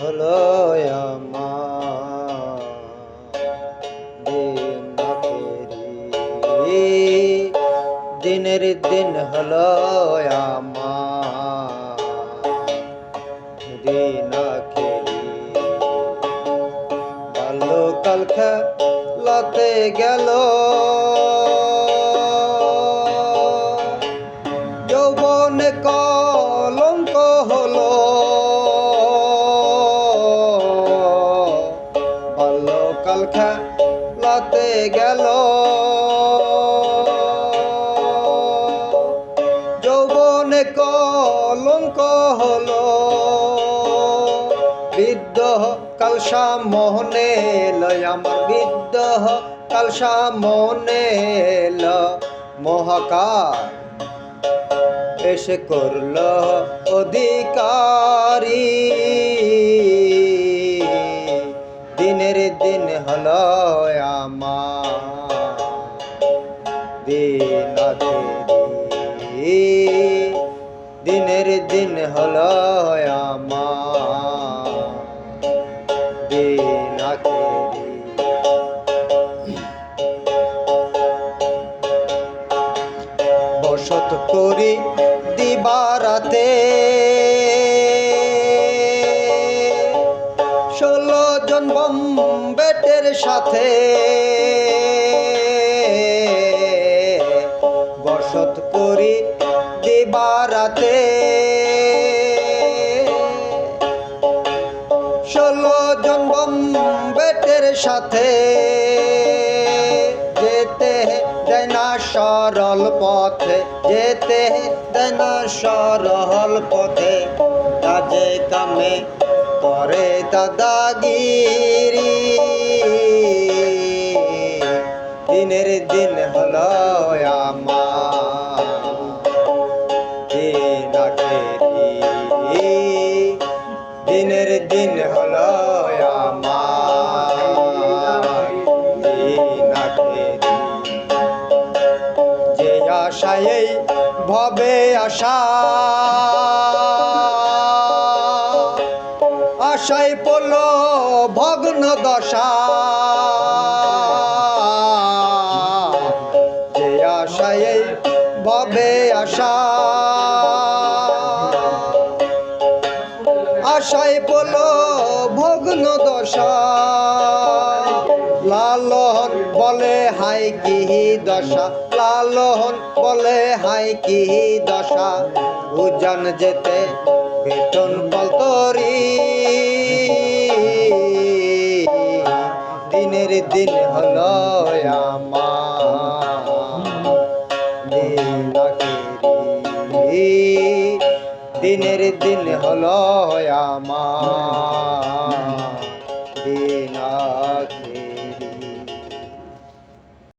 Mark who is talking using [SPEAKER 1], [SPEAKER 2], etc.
[SPEAKER 1] হলো আমার দিন দিনের দিন হলো আমার দিন ভালো কালকে লতে গেল বাল্যকাল খেলাতে গেল। যৌবনে কলঙ্ক হলো। বৃদ্ধ কালসা মোহনে লয়, আমার বৃদ্ধ কালসা মোহনে ল মহাকার এসে করল অধিকারী। দিন দিনের দিন হল আমার। দিন। বসত করি দিবারাতে। ষোলো জন বেটের সাথে। বসত করি দিবারাতে। ষোলো জন বেটের সাথে। যেতে দেয় না সরল পথে, যেতে দেয় না সরল পথে। কাজে কামে করে দাদাগিরি। দিনের দিন হলো আমার। দিনের দিন হলো যে আশায় ভবে আশা। আশায় পড়ল ভগ্ন দশা। যে আশায় এই ভবে আশা। আশায় পড়ল ভগ্ন দশা। লালন বলে হাই কি দশা। লালন বলে হাই কি দশা। উজান যেতে বেতন পলতরি দিন হলো দিনের দিন হলো আমার।